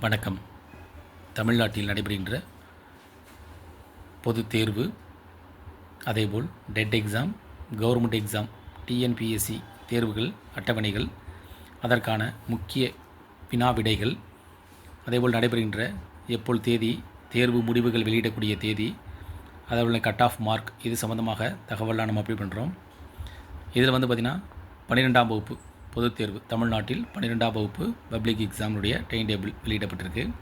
வணக்கம். தமிழ்நாட்டில் நடைபெறுகின்ற பொதுத் தேர்வு அதேபோல் TET exam government exam TNPSC தேர்வுகள் அட்டவணைகள் அதற்கான முக்கிய வினா விடைகள் அதேபோல் நடைபெறுகின்ற எப்போல் தேதி தேர்வு முடிவுகள் வெளியிடக்கூடிய தேதி அதேபோல் கட் ஆஃப் மார்க் இது சம்மந்தமாக தகவலாம் நம்ம அப்ளை பண்ணுறோம் இதில் வந்து பார்த்திங்கன்னா பன்னிரெண்டாம் வகுப்பு பொதுத் தேர்வு தமிழ்நாட்டில் பன்னிரெண்டாம் வகுப்பு பப்ளிக் எக்ஸாமினுடைய டைம் டேபிள் வெளியிடப்பட்டிருக்கு.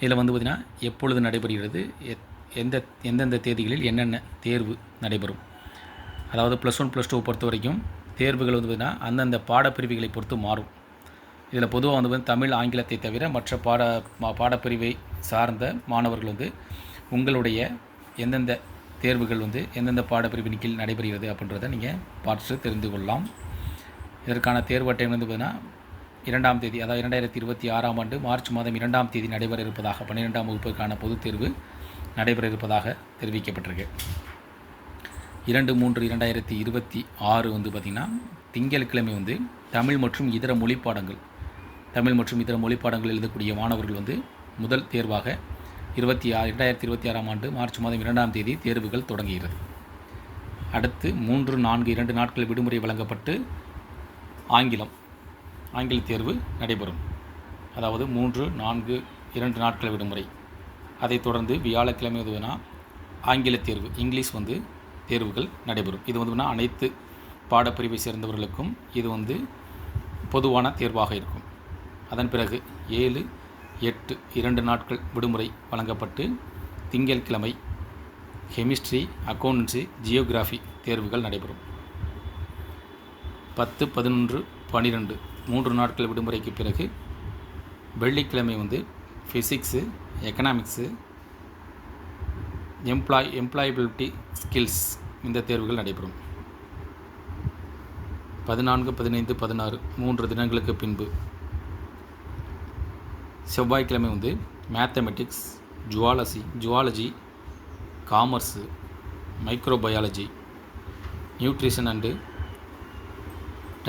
இதில் வந்து பார்த்திங்கன்னா எப்பொழுது நடைபெறுகிறது எத்- எந்த எந்தெந்த தேதிகளில் என்னென்ன தேர்வு நடைபெறும். அதாவது ப்ளஸ் ஒன் ப்ளஸ் டூ பொறுத்த வரைக்கும் தேர்வுகள் வந்து பார்த்திங்கன்னா அந்தந்த பாடப்பிரிவுகளை பொறுத்து மாறும். இதில் பொதுவாக வந்து பார்த்திங்கன்னா தமிழ் ஆங்கிலத்தை தவிர மற்ற பாட மா- பாடப்பிரிவை சார்ந்த மாணவர்கள் வந்து உங்களுடைய எந்தெந்த தேர்வுகள் வந்து எந்தெந்த பாடப்பிரிவின் கீழ் நடைபெறுகிறது அப்படின்றத நீங்கள் பார்த்து தெரிந்து கொள்ளலாம். இதற்கான தேர்வு அட்டை வந்து பார்த்தீங்கன்னா இரண்டாம் தேதி அதாவது இரண்டாயிரத்தி இருபத்தி ஆறாம் ஆண்டு மார்ச் மாதம் இரண்டாம் தேதி நடைபெற இருப்பதாக பன்னிரெண்டாம் வகுப்புக்கான பொதுத் தேர்வு நடைபெற இருப்பதாக தெரிவிக்கப்பட்டிருக்கு. இரண்டு மூன்று இரண்டாயிரத்தி இருபத்தி ஆறு வந்து பார்த்திங்கன்னா திங்கட்கிழமை வந்து தமிழ் மற்றும் இதர மொழி பாடங்கள் தமிழ் மற்றும் இதர மொழி பாடங்கள் எழுதக்கூடிய மாணவர்கள் வந்து முதல் தேர்வாக இருபத்தி ஆறு இரண்டாயிரத்தி இருபத்தி ஆறாம் ஆண்டு மார்ச் மாதம் இரண்டாம் தேதி தேர்வுகள் தொடங்குகிறது. அடுத்து மூன்று நான்கு இரண்டு நாட்கள் விடுமுறை வழங்கப்பட்டு ஆங்கிலம். ஆங்கில தேர்வு நடைபெறும். அதாவது மூன்று நான்கு இரண்டு நாட்கள் விடுமுறை. அதைத் தொடர்ந்து வியாழக்கிழமை வந்துனா ஆங்கில தேர்வு இங்கிலீஷ் வந்து தேர்வுகள் நடைபெறும். இது வந்து அனைத்து பாடப்பிரிவை சேர்ந்தவர்களுக்கும் இது வந்து பொதுவான தேர்வாக இருக்கும். அதன் பிறகு ஏழு எட்டு இரண்டு நாட்கள் விடுமுறை வழங்கப்பட்டு திங்கட்கிழமை கெமிஸ்ட்ரி அக்கௌண்டன்சி ஜியோகிராஃபி தேர்வுகள் நடைபெறும். பத்து பதினொன்று பன்னிரெண்டு மூன்று நாட்கள் விடுமுறைக்கு பிறகு வெள்ளிக்கிழமை வந்து physics economics employ employability skills இந்த தேர்வுகள் நடைபெறும். பதினான்கு பதினைந்து பதினாறு மூன்று தினங்களுக்கு பின்பு செவ்வாய்க்கிழமை வந்து mathematics zoology zoology commerce microbiology nutrition and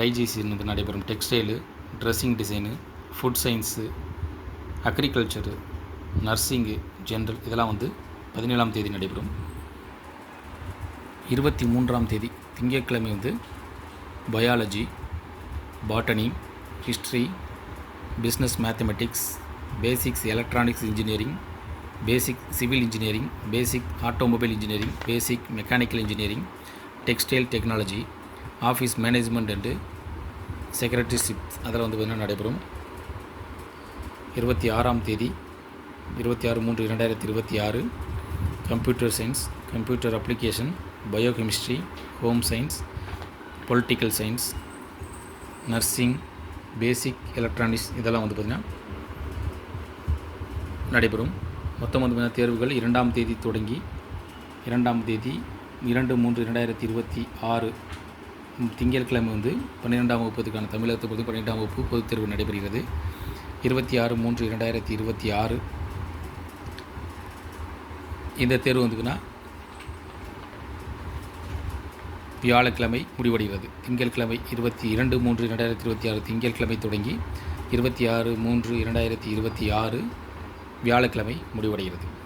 டைஜிசின் வந்து நடைபெறும் textile dressing design food science agriculture nursing general இதெல்லாம் வந்து பதினேழாம் தேதி நடைபெறும். இருபத்தி மூன்றாம் தேதி திங்கட்கிழமை வந்து biology botany history business mathematics basics electronics engineering basic civil engineering basic automobile engineering basic mechanical engineering textile technology office management and secretaryship அதில் வந்து பார்த்திங்கன்னா நடைபெறும். இருபத்தி ஆறாம் தேதி இருபத்தி ஆறு மூன்று இரண்டாயிரத்தி இருபத்தி ஆறு computer science computer application biochemistry home science political science nursing basic electronics இதெல்லாம் வந்து பார்த்திங்கன்னா நடைபெறும். மொத்தம் வந்து பார்த்திங்கன்னா தேர்வுகள் இரண்டாம் தேதி தொடங்கி இரண்டாம் தேதி இரண்டு மூன்று இரண்டாயிரத்தி இருபத்தி ஆறு திங்கட்கிழமை வந்து பன்னிரெண்டாம் வகுப்பதுக்கான தமிழகத்தை பொறுத்து பன்னிரெண்டாம் வகுப்பு பொதுத் தேர்வு நடைபெறுகிறது. இருபத்தி ஆறு மூன்று இரண்டாயிரத்தி இருபத்தி ஆறு. இந்த தேர்வு வந்துக்குன்னா வியாழக்கிழமை முடிவடைகிறது. திங்கட்கிழமை இருபத்தி இரண்டு மூன்று இரண்டாயிரத்தி இருபத்தி ஆறு திங்கட்கிழமை தொடங்கி இருபத்தி ஆறு மூன்று இரண்டாயிரத்தி இருபத்தி ஆறு வியாழக்கிழமை முடிவடைகிறது.